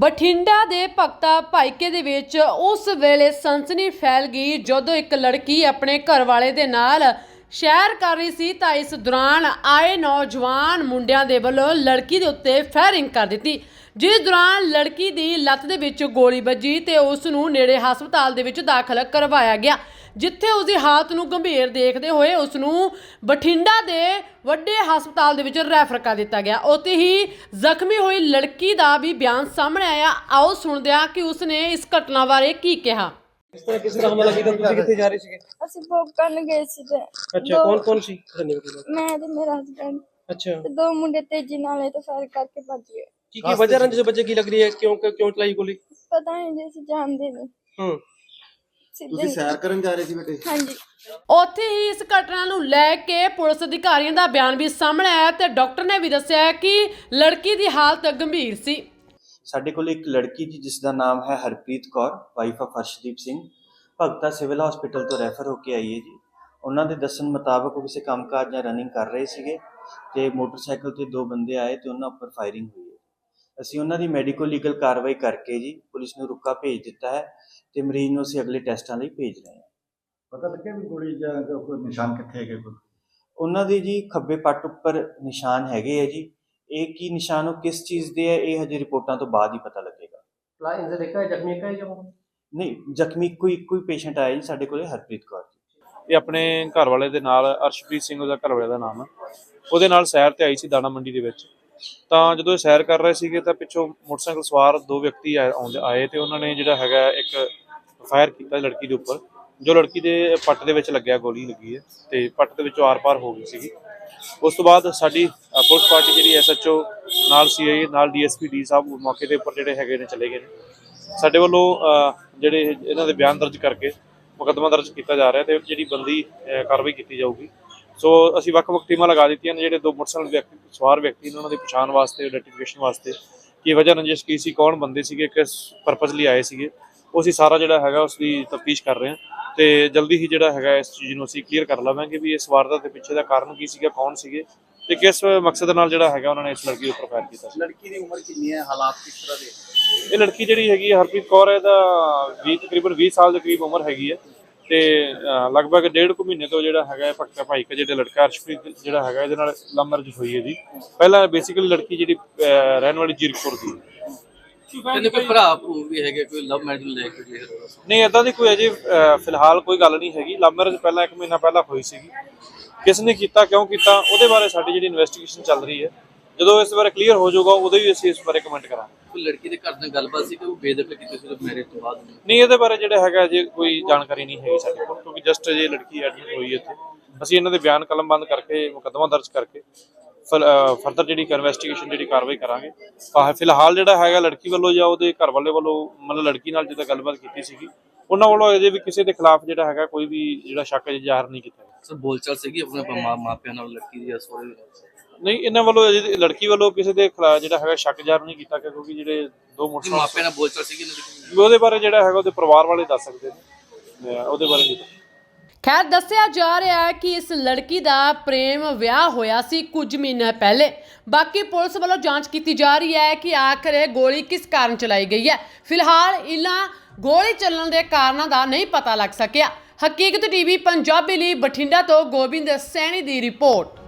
ਬਠਿੰਡਾ ਦੇ ਭਗਤਾ ਭਾਈਕੇ ਦੇ ਵਿੱਚ ਉਸ ਵੇਲੇ ਸਨਸਨੀ ਫੈਲ ਗਈ ਜਦੋਂ ਇੱਕ ਲੜਕੀ ਆਪਣੇ ਘਰ ਵਾਲੇ ਦੇ ਨਾਲ ਸ਼ਹਿਰ ਕਰ ਰਹੀ ਸੀ ਤਾਂ ਇਸ ਦੌਰਾਨ ਆਏ ਨੌਜਵਾਨ ਮੁੰਡਿਆਂ ਦੇ ਵੱਲੋਂ ਲੜਕੀ ਦੇ ਉੱਤੇ ਫਾਇਰਿੰਗ ਕਰ ਦਿੱਤੀ। ਜਿਸ ਦੌਰਾਨ ਲੜਕੀ ਦੀ ਲੱਤ ਦੇ ਵਿੱਚ ਗੋਲੀ ਵੱਜੀ ਤੇ ਉਸ ਨੂੰ ਨੇੜੇ ਹਸਪਤਾਲ ਦੇ ਵਿੱਚ ਦਾਖਲ ਕਰਵਾਇਆ ਗਿਆ, ਜਿੱਥੇ ਉਸ ਦੀ ਹਾਲਤ ਨੂੰ ਗੰਭੀਰ ਦੇਖਦੇ ਹੋਏ ਉਸ ਨੂੰ ਬਠਿੰਡਾ ਦੇ ਵੱਡੇ ਹਸਪਤਾਲ ਦੇ ਵਿੱਚ ਰੈਫਰ ਕਰ ਦਿੱਤਾ ਗਿਆ। ਉੱਥੇ ਹੀ ਜ਼ਖਮੀ ਹੋਈ ਲੜਕੀ ਦਾ ਵੀ ਬਿਆਨ ਸਾਹਮਣੇ ਆਇਆ। ਆਓ ਸੁਣਦੇ ਹਾਂ ਕਿ ਉਸਨੇ ਇਸ ਘਟਨਾ ਬਾਰੇ ਕੀ ਕਿਹਾ। ਕਿਸ ਤਰ੍ਹਾਂ ਕਿਸ ਤਰ੍ਹਾਂ ਹਮਲਾ ਕੀਤਾ ਤੁਸੀਂ ਕਿੱਥੇ ਜਾ ਰਹੇ ਸੀਗੇ? ਅਸੀਂ ਭੋਗ ਕਰਨ ਗਏ ਸੀ ਤੇ ਅੱਛਾ ਦੋ- ਕੌਣ ਕੌਣ ਸੀ? ਧੰਨੇ ਕੋਲ ਮੈਂ ਤੇ ਮੇਰਾ ਹਸਬੰਡ ਅੱਛਾ। ਤੇ ਦੋ ਮੁੰਡੇ ਤੇਜ਼ੀ ਨਾਲ ਇਹ ਤੋਂ ਫਾਇਰ ਕਰਕੇ ਭੱਜ ਗਏ। ਕੀ ਕੀ ਵਜ੍ਹਾ ਰੰਜ ਬੱਚੇ ਕੀ ਲੱਗ ਰਹੀ ਹੈ? ਕਿਉਂ ਕਿਉਂ ਚਲਾਈ ਗੋਲੀ? ਪਤਾ ਨਹੀਂ ਜੇ ਅਸੀਂ ਜਾਣਦੇ ਨਹੀਂ ਹੂੰ। ਸਿੱਧੇ ਤੁਸੀਂ ਸੈਰ ਕਰਨ ਜਾ ਰਹੇ ਸੀ ਬੇਟੇ ਹਾਂਜੀ। ਉੱਥੇ ਹੀ ਇਸ ਘਟਨਾ ਨੂੰ ਲੈ ਕੇ ਪੁਲਿਸ ਅਧਿਕਾਰੀਆਂ ਦਾ ਬਿਆਨ ਵੀ ਸਾਹਮਣੇ ਆਇਆ ਤੇ ਡਾਕਟਰ ਨੇ ਵੀ ਦੱਸਿਆ ਕਿ ਲੜਕੀ ਦੀ ਹਾਲਤ ਗੰਭੀਰ ਸੀ। ਸਾਡੇ ਕੋਲ ਇੱਕ ਲੜਕੀ ਜੀ ਜਿਸ ਦਾ ਨਾਮ ਹੈ Harpreet Kaur wife of Arshdeep Singh. Bhagta civil hospital ਤੋਂ ਰੈਫਰ ਹੋ ਕੇ ਆਈ ਹੈ ਜੀ। ਉਹਨਾਂ ਦੇ ਦੱਸਣ ਮੁਤਾਬਕ ਉਹ ਕਿਸੇ ਕੰਮਕਾਜ ਜਾਂ ਰਨਿੰਗ ਕਰ ਰਹੇ ਸੀਗੇ ਤੇ ਮੋਟਰਸਾਈਕਲ ਤੇ ਦੋ ਬੰਦੇ ਆਏ ਤੇ ਉਹਨਾਂ ਉੱਪਰ ਫਾਇਰਿੰਗ ਹੋਈ ਹੈ। ਅਸੀਂ ਉਹਨਾਂ ਦੀ ਮੈਡੀਕੋ ਲੀਗਲ ਕਾਰਵਾਈ ਕਰਕੇ ਜੀ ਪੁਲਿਸ ਨੂੰ ਰੁਕਾ ਭੇਜ ਦਿੱਤਾ ਹੈ ਤੇ ਮਰੀਜ਼ ਨੂੰ ਅਸੀਂ ਅਗਲੇ ਟੈਸਟਾਂ ਲਈ ਭੇਜ ਰਹੇ ਹਾਂ। ਪਤਾ ਲੱਗਿਆ ਵੀ ਗੋਲੀ ਜਾਂ ਕੋਈ ਨਿਸ਼ਾਨ ਕਿੱਥੇ ਹੈਗੇ ਕੋਈ? ਉਹਨਾਂ ਦੇ ਜੀ ਖੱਬੇ ਪੱਟ ਉੱਪਰ ਨਿਸ਼ਾਨ ਹੈਗੇ ਆ ਜੀ। ਇਹ ਕੀ ਨਿਸ਼ਾਨ ਉਹ ਕਿਸ ਚੀਜ਼ ਦੇ ਹੈ ਇਹ ਹਜੇ ਰਿਪੋਰਟਾਂ ਤੋਂ ਬਾਅਦ ਹੀ ਪਤਾ ਲੱਗੇਗਾ। ਲਾ ਇਨਸੇ ਦੇਖਾ ਜ਼ਖਮੀ ਕਾ ਜਾਂ ਨਹੀਂ ਜ਼ਖਮੀ ਕੋਈ ਕੋਈ ਪੇਸ਼ੈਂਟ ਆਇਆ ਜੀ ਸਾਡੇ ਕੋਲੇ ਹਰਪ੍ਰੀਤ ਕੌਰ ਜੀ। ਇਹ ਆਪਣੇ ਘਰ ਵਾਲੇ ਦੇ ਨਾਲ ਅਰਸ਼ਪ੍ਰੀਤ ਸਿੰਘ ਉਹਦਾ ਘਰ ਵਾਲੇ ਦਾ ਨਾਮ ਹੈ। ਉਹਦੇ ਨਾਲ ਸੈਰ ਤੇ ਆਈ ਸੀ ਦਾਣਾ ਮੰਡੀ ਦੇ ਵਿੱਚ। ਤਾਂ ਜਦੋਂ ਇਹ ਸੈਰ ਕਰ ਰਹੇ ਸੀਗੇ ਤਾਂ ਪਿੱਛੋਂ ਮੋਟਰਸਾਈਕਲ ਸਵਾਰ ਦੋ ਵਿਅਕਤੀ ਆਏ ਤੇ ਉਹਨਾਂ ਨੇ ਜਿਹੜਾ ਹੈਗਾ ਇੱਕ ਫਾਇਰ ਕੀਤਾ ਲੜਕੀ ਦੇ ਉੱਪਰ ਜੋ ਲੜਕੀ ਦੇ ਪੱਟ ਦੇ ਵਿੱਚ ਲੱਗਿਆ ਗੋਲੀ ਲੱਗੀ ਹੈ ਤੇ ਪੱਟ ਦੇ ਵਿੱਚੋਂ ਆਰ-ਪਾਰ ਹੋ ਗਈ ਸੀਗੀ। ਉਸ ਤੋਂ ਬਾਅਦ ਸਾਡੀ ਪੁਲਿਸ ਪਾਰਟੀ ਜਿਹੜੀ ਐਸਐਚਓ ਨਾਲ ਸੀਆਈ, ਨਾਲ ਡੀਐਸਪੀ ਡੀ ਸਾਹਿਬ ਮੌਕੇ ਦੇ ਉੱਪਰ ਜਿਹੜੇ ਹੈਗੇ ਨੇ, ਚਲੇ ਗਏ ਨੇ। ਸਾਡੇ ਵੱਲੋਂ ਜਿਹੜੇ ਇਹਨਾਂ ਦੇ ਬਿਆਨ ਦਰਜ ਕਰਕੇ ਮੁਕੱਦਮਾ ਦਰਜ ਕੀਤਾ ਜਾ ਰਿਹਾ ਤੇ ਜਿਹੜੀ ਬੰਦੀ ਕਾਰਵਾਈ ਕੀਤੀ ਜਾਊਗੀ। ਸੋ ਅਸੀਂ ਵੱਖ-ਵੱਖ ਟੀਮਾਂ ਲਗਾ ਦਿੱਤੀਆਂ ਨੇ, ਜਿਹੜੇ ਦੋ ਮੋਟਰਸਾਈਕਲ ਵਿਅਕਤੀ, ਸਵਾਰ ਵਿਅਕਤੀ ਨੇ, ਉਹਨਾਂ ਦੀ ਪਛਾਣ ਵਾਸਤੇ ਆਈਡੈਂਟੀਫਿਕੇਸ਼ਨ ਵਾਸਤੇ, ਕੀ ਵਜ੍ਹਾ ਰੰਜਿਸ਼ ਕੀ ਸੀ, ਕੌਣ ਬੰਦੇ ਸੀਗੇ, ਕਿਸ ਪਰਪਸ ਲਈ ਆਏ ਸੀਗੇ। ਉਹ ਅਸੀਂ ਸਾਰਾ ਜਿਹੜਾ ਹੈਗਾ ਉਸ ਦੀ ਤਫਤੀਸ਼ ਕਰ ਰਹੇ ਹਾਂ ਤੇ ਜਲਦੀ ਹੀ ਜਿਹੜਾ ਹੈਗਾ ਇਸ ਚੀਜ਼ ਨੂੰ ਅਸੀਂ ਕਲੀਅਰ ਕਰ ਲਵਾਂਗੇ ਵੀ ਇਸ ਵਾਰਦਾਤ ਦੇ ਪਿੱਛੇ ਦਾ ਕਾਰਨ ਕੀ ਸੀਗਾ ਕੌਣ ਸੀਗੇ ਤੇ ਕਿਸ ਮਕਸਦ ਨਾਲ ਜਿਹੜਾ ਹੈਗਾ ਉਹਨਾਂ ਨੇ ਇਸ ਲੜਕੀ ਉੱਪਰ ਫਾਇਰ ਕੀਤਾ ਸੀ। ਲੜਕੀ ਦੀ ਉਮਰ ਕਿੰਨੀ ਹੈ? ਹਾਲਾਤ ਕਿਸ ਤਰ੍ਹਾਂ ਦੇ? ਇਹ ਲੜਕੀ ਜਿਹੜੀ ਹੈਗੀ ਹਰਪ੍ਰੀਤ ਕੌਰ ਹੈ ਦਾ 20 ਤਕਰੀਬਨ 20 ਸਾਲ ਦੇ ਕਰੀਬ ਉਮਰ ਹੈਗੀ ਹੈ ਤੇ ਲਗਭਗ ਡੇਢ ਕੁ ਮਹੀਨੇ ਤੋਂ ਜਿਹੜਾ ਹੈਗਾ ਭਗਤਾ ਭਾਈ ਕਾ ਜਿਹੜਾ ਲੜਕਾ ਅਰਸ਼ਪ੍ਰੀਤ ਜਿਹੜਾ ਹੈਗਾ ਇਹਦੇ ਨਾਲ ਲਵ ਮੈਰਿਜ ਹੋਈ ਹੈ ਜੀ। ਪਹਿਲਾਂ ਬੇਸਿਕਲੀ ਲੜਕੀ ਜਿਹੜੀ ਰਹਿਣ ਵਾਲੀ ਜੀਰਕਪੁਰ ਦੀ। ਕਹਿੰਦੇ ਕੋਈ ਭਰਾ ਭੂ ਵੀ ਹੈਗੇ ਕੋਈ ਲਵ ਮੈਰਿਜ ਲੈ ਕੇ ਜੀ ਨਹੀਂ ਇਦਾਂ ਦੀ ਕੋਈ ਅਜੇ ਅਹ, ਫਿਲਹਾਲ ਕੋਈ ਗੱਲ ਨਹੀਂ ਹੈਗੀ। ਲਵ ਮੈਰਿਜ ਪਹਿਲਾਂ ਇੱਕ ਮਹੀਨਾ ਪਹਿਲਾਂ ਹੋਈ ਸੀਗੀ। ਕਿਸ ਨੇ ਕੀਤਾ ਕਿਉਂ ਕੀਤਾ ਉਹਦੇ ਬਾਰੇ ਸਾਡੀ ਜਿਹੜੀ ਇਨਵੈਸਟੀਗੇਸ਼ਨ ਚੱਲ ਰਹੀ ਹੈ। ਜਦੋਂ ਇਸ ਬਾਰੇ ਕਲੀਅਰ ਹੋ ਜਾਊਗਾ ਉਦੋਂ ਹੀ ਅਸੀਂ ਇਸ ਬਾਰੇ ਕਮੈਂਟ ਕਰਾਂਗੇ। ਕੋਈ ਲੜਕੀ ਦੇ ਘਰ ਨਾਲ ਗੱਲਬਾਤ ਸੀ ਕਿ ਉਹ ਬੇਦਖਲ ਕੀਤੀ ਸੀ ਮੈਰਿਜ ਤੋਂ ਬਾਅਦ? ਨਹੀਂ ਇਹਦੇ ਬਾਰੇ ਜਿਹੜਾ ਹੈਗਾ ਜੇ ਕੋਈ ਜਾਣਕਾਰੀ ਨਹੀਂ ਹੈਗੀ ਸਾਡੇ ਕੋਲ ਕਿਉਂਕਿ ਜਸਟ ਜੇ ਲੜਕੀ ਐਡਮਿਟ ਹੋਈ ਹੈ ਇੱਥੇ। ਅਸੀਂ ਇਹਨਾਂ ਦੇ ਬਿਆਨ ਕਲਮਬੰਦ ਕਰਕੇ ਮੁਕੱਦਮਾ ਦਰਜ ਕਰਕੇ ਫਰਦਰ ਜਿਹੜੀ ਇਨਵੈਸਟੀਗੇਸ਼ਨ ਜਿਹੜੀ ਕਾਰਵਾਈ ਕਰਾਂਗੇ ਫਿਲਹਾਲ ਜਿਹੜਾ ਹੈਗਾ ਲੜਕੀ ਵੱਲੋਂ ਜਾਂ ਉਹਦੇ ਘਰ ਵਾਲੇ ਵੱਲੋਂ ਮਤਲਬ ਲੜਕੀ ਨਾਲ ਜਿੱਦਾਂ ਗੱਲਬਾਤ ਕੀਤੀ ਸੀਗੀ ਉਹਨਾਂ ਵੱਲੋਂ ਅਜੇ ਵੀ ਕਿਸੇ ਦੇ ਖਿਲਾਫ ਜਿਹੜਾ ਹੈਗਾ ਕੋਈ ਵੀ ਜਿਹੜਾ ਸ਼ੱਕ ਜ਼ਾਹਰ ਨਹੀਂ ਕੀਤਾ। ਸਰ ਬੋਲਚਾਲ ਸੀਗੀ ਆਪਣੇ ਮਾਪਿਆਂ ਨਾਲ ਲੜਕੀ ਦੀ ਸੋਰੇ ਨਹੀਂ ਇਹਨਾਂ ਵੱਲੋਂ ਅਜੇ ਲੜਕੀ ਵੱਲੋਂ ਕਿਸੇ ਦੇ ਖਿਲਾਫ ਜਿਹੜਾ ਹੈਗਾ ਸ਼ੱਕ ਜ਼ਾਹਰ ਨਹੀਂ ਕੀਤਾ ਕਿਉਂਕਿ ਜਿਹੜੇ ਦੋ ਮੋਟਰਸਾਈਕਲ ਮਾਪਿਆਂ ਨਾਲ ਬੋਲਚਾਲ ਸੀਗੀ ਲੜਕੀ? ਉਹਦੇ ਬਾਰੇ ਜਿਹੜਾ ਹੈਗਾ ਉਹਦੇ ਪਰਿਵਾਰ ਵਾਲੇ ਦੱਸ ਸਕਦੇ ਨੇ ਉਹਦੇ ਬਾਰੇ ਨਹੀਂ। ਖੈਰ, ਦੱਸਿਆ ਜਾ ਰਿਹਾ ਹੈ ਕਿ ਇਸ ਲੜਕੀ ਦਾ ਪ੍ਰੇਮ ਵਿਆਹ ਹੋਇਆ ਸੀ ਕੁਝ ਮਹੀਨੇ ਪਹਿਲੇ। ਬਾਕੀ ਪੁਲਿਸ ਵੱਲੋਂ ਜਾਂਚ ਕੀਤੀ ਜਾ ਰਹੀ ਹੈ ਕਿ ਆਖਰ ਇਹ ਗੋਲੀ ਕਿਸ ਕਾਰਨ ਚਲਾਈ ਗਈ ਹੈ। ਫਿਲਹਾਲ ਇਲਾ ਗੋਲੀ ਚੱਲਣ ਦੇ ਕਾਰਨਾਂ ਦਾ ਨਹੀਂ ਪਤਾ ਲੱਗ ਸਕਿਆ। ਹਕੀਕਤ ਟੀਵੀ ਪੰਜਾਬੀ ਲਈ ਬਠਿੰਡਾ ਤੋਂ ਗੋਬਿੰਦ ਸੈਣੀ ਦੀ ਰਿਪੋਰਟ।